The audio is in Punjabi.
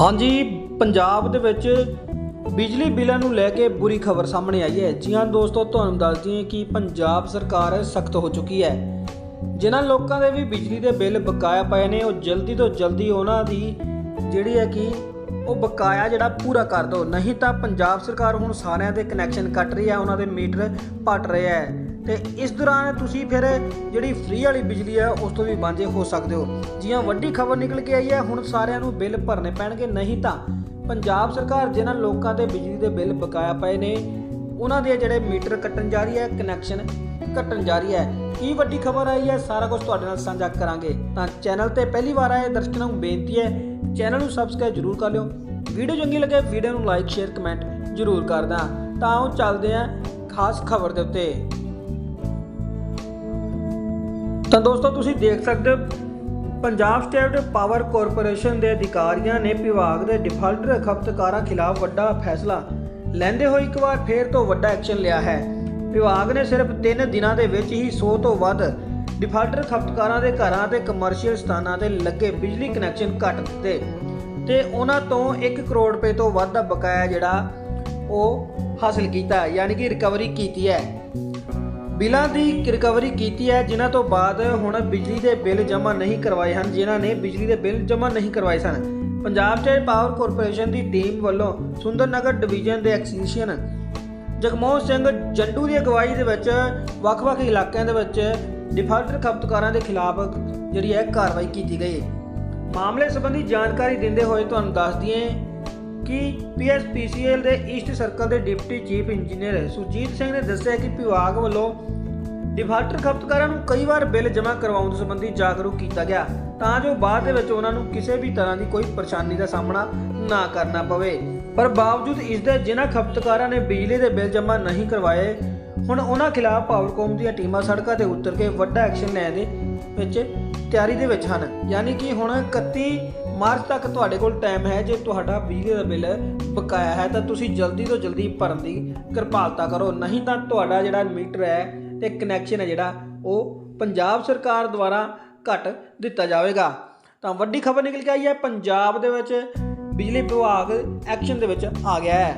ਹਾਂਜੀ, ਪੰਜਾਬ ਦੇ ਵਿੱਚ ਬਿਜਲੀ ਬਿੱਲਾਂ ਨੂੰ ਲੈ ਕੇ ਬੁਰੀ ਖਬਰ ਸਾਹਮਣੇ ਆਈ ਹੈ। ਜੀ ਹਾਂ ਦੋਸਤੋ, ਤੁਹਾਨੂੰ ਦੱਸਦੀ ਦਈਏ ਕਿ ਪੰਜਾਬ ਸਰਕਾਰ ਸਖਤ ਹੋ ਚੁੱਕੀ ਹੈ। ਜਿਨ੍ਹਾਂ ਲੋਕਾਂ ਦੇ ਵੀ ਬਿਜਲੀ ਦੇ ਬਿੱਲ ਬਕਾਇਆ ਪਏ ਨੇ, ਉਹ ਜਲਦੀ ਤੋਂ ਜਲਦੀ ਉਹਨਾਂ ਦੀ ਜਿਹੜੀ ਹੈ ਕਿ ਉਹ ਬਕਾਇਆ ਜਿਹੜਾ ਪੂਰਾ ਕਰ ਦਿਓ। ਨਹੀਂ ਤਾਂ ਪੰਜਾਬ ਸਰਕਾਰ ਹੁਣ ਸਾਰਿਆਂ ਦੇ ਕਨੈਕਸ਼ਨ ਕੱਟ ਰਹੀ ਹੈ, ਉਹਨਾਂ ਦੇ ਮੀਟਰ ਪਟ ਰਿਹਾ ਹੈ। ਤੇ ਇਸ ਦੌਰਾਨ ਤੁਸੀਂ ਫਿਰ ਜਿਹੜੀ ਫ੍ਰੀ ਵਾਲੀ ਬਿਜਲੀ ਹੈ, ਉਸ ਤੋਂ ਵੀ ਵਾਂਝੇ ਹੋ ਸਕਦੇ ਹੋ। ਜੀਆਂ ਵੱਡੀ ਖਬਰ ਨਿਕਲ ਕੇ ਆਈ ਹੈ, ਹੁਣ ਸਾਰਿਆਂ ਨੂੰ ਬਿੱਲ ਭਰਨੇ ਪੈਣਗੇ। ਨਹੀਂ ਤਾਂ ਪੰਜਾਬ ਸਰਕਾਰ ਜਿਨ੍ਹਾਂ ਲੋਕਾਂ ਦੇ ਬਿਜਲੀ ਦੇ ਬਿੱਲ ਬਕਾਇਆ ਪਏ ਨੇ, ਉਹਨਾਂ ਦੇ ਜਿਹੜੇ ਮੀਟਰ ਕੱਟਣ ਜਾ ਰਹੀ ਹੈ ਕਨੈਕਸ਼ਨ ਕੱਟਣ ਜਾ ਰਹੀ ਹੈ। ਕੀ ਵੱਡੀ ਖਬਰ ਆਈ ਹੈ, ਸਾਰਾ ਕੁਝ ਤੁਹਾਡੇ ਨਾਲ ਸਾਂਝਾ ਕਰਾਂਗੇ। ਤਾਂ ਚੈਨਲ ਤੇ ਪਹਿਲੀ ਵਾਰ ਆਏ ਦਰਸ਼ਕਾਂ ਨੂੰ ਬੇਨਤੀ ਹੈ, ਚੈਨਲ ਨੂੰ ਸਬਸਕ੍ਰਾਈਬ ਜਰੂਰ ਕਰ ਲਿਓ। ਵੀਡੀਓ ਚੰਗੀ ਲੱਗੇ, ਵੀਡੀਓ ਨੂੰ ਲਾਈਕ ਸ਼ੇਅਰ ਕਮੈਂਟ ਜਰੂਰ ਕਰਦਾ ਤਾਂ ਉਹ ਚੱਲਦੇ ਹਾਂ ਖਾਸ ਖਬਰ ਦੇ ਉੱਤੇ। ਤਾਂ ਦੋਸਤੋ ਤੁਸੀਂ ਦੇਖ ਸਕਦੇ ਹੋ, ਪੰਜਾਬ ਸਟੇਟ ਪਾਵਰ ਕਾਰਪੋਰੇਸ਼ਨ ਦੇ ਅਧਿਕਾਰੀਆਂ ਨੇ ਵਿਭਾਗ ਦੇ ਡਿਫਾਲਟਰ ਖਪਤਕਾਰਾਂ ਖਿਲਾਫ ਵੱਡਾ ਫੈਸਲਾ ਲੈਂਦੇ ਹੋਏ ਇੱਕ ਵਾਰ ਫੇਰ ਤੋਂ ਵੱਡਾ ਐਕਸ਼ਨ ਲਿਆ ਹੈ। ਵਿਭਾਗ ਨੇ ਸਿਰਫ 3 ਦਿਨਾਂ ਦੇ ਵਿੱਚ ਹੀ 100 ਤੋਂ ਵੱਧ ਡਿਫਾਲਟਰ ਖਪਤਕਾਰਾਂ ਦੇ ਘਰਾਂ ਤੇ ਕਮਰਸ਼ੀਅਲ ਸਥਾਨਾਂ ਤੇ ਲੱਗੇ ਬਿਜਲੀ ਕਨੈਕਸ਼ਨ ਕੱਟ ਦਿੱਤੇ ਤੇ ਉਹਨਾਂ ਤੋਂ 1 ਕਰੋੜ ਰੁਪਏ ਤੋਂ ਵੱਧ ਦਾ ਬਕਾਇਆ ਜਿਹੜਾ ਉਹ ਹਾਸਲ ਕੀਤਾ, ਯਾਨੀ ਕਿ ਰਿਕਵਰੀ ਕੀਤੀ ਹੈ। ਬਿੱਲਾਂ ਦੀ ਰਿਕਵਰੀ ਕੀਤੀ ਹੈ, ਜਿਨ੍ਹਾਂ ਤੋਂ ਬਾਅਦ ਹੁਣ ਬਿਜਲੀ ਦੇ ਬਿੱਲ ਜਮ੍ਹਾਂ ਨਹੀਂ ਕਰਵਾਏ ਹਨ, ਜਿਨ੍ਹਾਂ ਨੇ ਬਿਜਲੀ ਦੇ ਬਿੱਲ ਜਮ੍ਹਾਂ ਨਹੀਂ ਕਰਵਾਏ ਸਨ। ਪੰਜਾਬ ਸਟੇਟ ਪਾਵਰ ਕਾਰਪੋਰੇਸ਼ਨ ਦੀ ਟੀਮ ਵੱਲੋਂ ਸੁੰਦਰਨਗਰ ਡਿਵੀਜ਼ਨ ਦੇ ਐਕਸੀਸ਼ਨ ਜਗਮੋਹਨ ਸਿੰਘ ਜੰਡੂ ਦੀ ਅਗਵਾਈ ਦੇ ਵਿੱਚ ਵੱਖ-ਵੱਖ ਇਲਾਕਿਆਂ ਦੇ ਵਿੱਚ ਡਿਫਾਲਟਰ ਖਪਤਕਾਰਾਂ ਦੇ ਖਿਲਾਫ ਜਿਹੜੀ ਹੈ ਕਾਰਵਾਈ ਕੀਤੀ ਗਈ। ਮਾਮਲੇ ਸੰਬੰਧੀ ਜਾਣਕਾਰੀ ਦਿੰਦੇ ਹੋਏ ਤੁਹਾਨੂੰ ਦੱਸ ਦਈਏ ਕਿ ਪੀਐਸਪੀਸੀਐਲ ਦੇ ਈਸਟ ਸਰਕਲ ਦੇ deputy chief engineer Sujit Singh ਨੇ ਦੱਸਿਆ ਕਿ ਵਿਭਾਗ ਵੱਲੋਂ ਡਿਫਾਲਟਰ ਖਪਤਕਾਰਾਂ ਨੂੰ ਕਈ ਵਾਰ ਬਿੱਲ ਜਮ੍ਹਾਂ ਕਰਵਾਉਣ ਸੰਬੰਧੀ ਜਾਗਰੂਕ ਕੀਤਾ ਗਿਆ, ਤਾਂ ਜੋ ਬਾਅਦ ਦੇ ਵਿੱਚ ਉਹਨਾਂ ਨੂੰ ਕਿਸੇ ਵੀ ਤਰ੍ਹਾਂ ਦੀ ਕੋਈ ਪਰੇਸ਼ਾਨੀ ਦਾ ਸਾਹਮਣਾ ਨਾ ਕਰਨਾ ਪਵੇ। ਪਰ ਬਾਵਜੂਦ ਇਸ ਦੇ ਜਿਨ੍ਹਾਂ ਖਪਤਕਾਰਾਂ ਨੇ ਬਿਜਲੀ ਦੇ ਬਿੱਲ ਜਮ੍ਹਾਂ ਨਹੀਂ ਕਰਵਾਏ, ਹੁਣ ਉਹਨਾਂ ਖਿਲਾਫ ਪਾਵਰਕੌਮ ਦੀਆਂ ਟੀਮਾਂ ਸੜਕਾਂ ਤੇ ਉਤਰ ਕੇ ਵੱਡਾ ਐਕਸ਼ਨ ਲੈਣ ਦੇ ਵਿੱਚ ਤਿਆਰੀ ਦੇ ਵਿੱਚ ਹਨ। ਯਾਨੀ ਕਿ ਹੁਣ 31 ਮਾਰਚ ਤੱਕ ਤੁਹਾਡੇ ਕੋਲ ਟਾਈਮ ਹੈ, ਜੇ ਤੁਹਾਡਾ ਬਿਜਲੀ ਦਾ ਬਿੱਲ ਬਕਾਇਆ ਹੈ, ਤਾਂ ਤੁਸੀਂ ਜਲਦੀ ਤੋਂ ਜਲਦੀ ਭਰਨ ਦੀ ਕਿਰਪਾਲਤਾ ਕਰੋ। ਨਹੀਂ ਤਾਂ ਤੁਹਾਡਾ ਜਿਹੜਾ ਮੀਟਰ ਹੈ ਤੇ ਕਨੈਕਸ਼ਨ ਹੈ ਜਿਹੜਾ, ਉਹ ਪੰਜਾਬ ਸਰਕਾਰ ਦੁਆਰਾ ਕੱਟ ਦਿੱਤਾ ਜਾਵੇਗਾ। ਤਾਂ ਵੱਡੀ ਖਬਰ ਨਿਕਲ ਕੇ ਆਈ ਹੈ, ਪੰਜਾਬ ਦੇ ਵਿੱਚ ਬਿਜਲੀ ਵਿਭਾਗ ਐਕਸ਼ਨ ਦੇ ਵਿੱਚ ਆ ਗਿਆ ਹੈ।